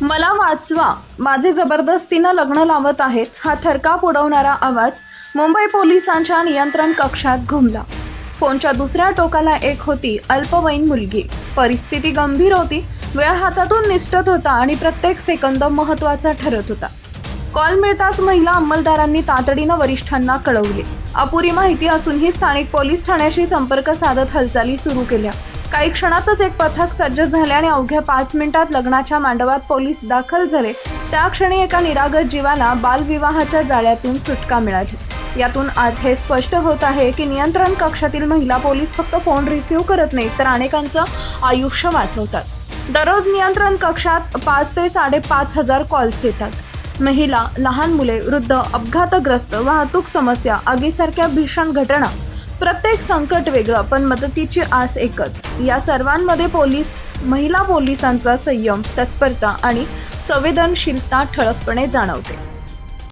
मला वाचवा. माझे जबरदस्तीनं लग्न लावत आहेत हा थरकाप उडवणारा आवाज मुंबई पोलिसांच्या नियंत्रण कक्षात घुमला. फोनच्या दुसऱ्या टोकाला एक होती अल्पवयीन मुलगी. परिस्थिती गंभीर होती वेळ हातातून निसटत होता आणि प्रत्येक सेकंद महत्त्वाचा ठरत होता. कॉल मिळताच महिला अंमलदारांनी तातडीनं वरिष्ठांना कळवले. अपुरी माहिती असूनही स्थानिक पोलीस ठाण्याशी संपर्क साधत हालचाली सुरू केल्या. काही क्षणातच एक पथक सज्ज झाले आणि अवघ्या पाच मिनिटात लग्नाच्या मांडवात पोलीस दाखल झाले. त्या क्षणी एका निरागत जीवाला बालविवाहाच्या जाळ्यातून सुटका मिळाली. यातून आज हे स्पष्ट होत आहे की नियंत्रण कक्षातील महिला पोलीस फक्त फोन रिसिव्ह करत नाहीत तर अनेकांचं आयुष्य वाचवतात. दररोज नियंत्रण कक्षात पाच ते साडेपाच हजार कॉल्स येतात. महिला लहान मुले वृद्ध अपघातग्रस्त वाहतूक समस्या आगीसारख्या भीषण घटना प्रत्येक संकट वेगळं पण मदतीची आस एकच. या सर्वांमध्ये पोलीस महिला पोलिसांचा संयम तत्परता आणि संवेदनशीलता ठळकपणे जाणवते.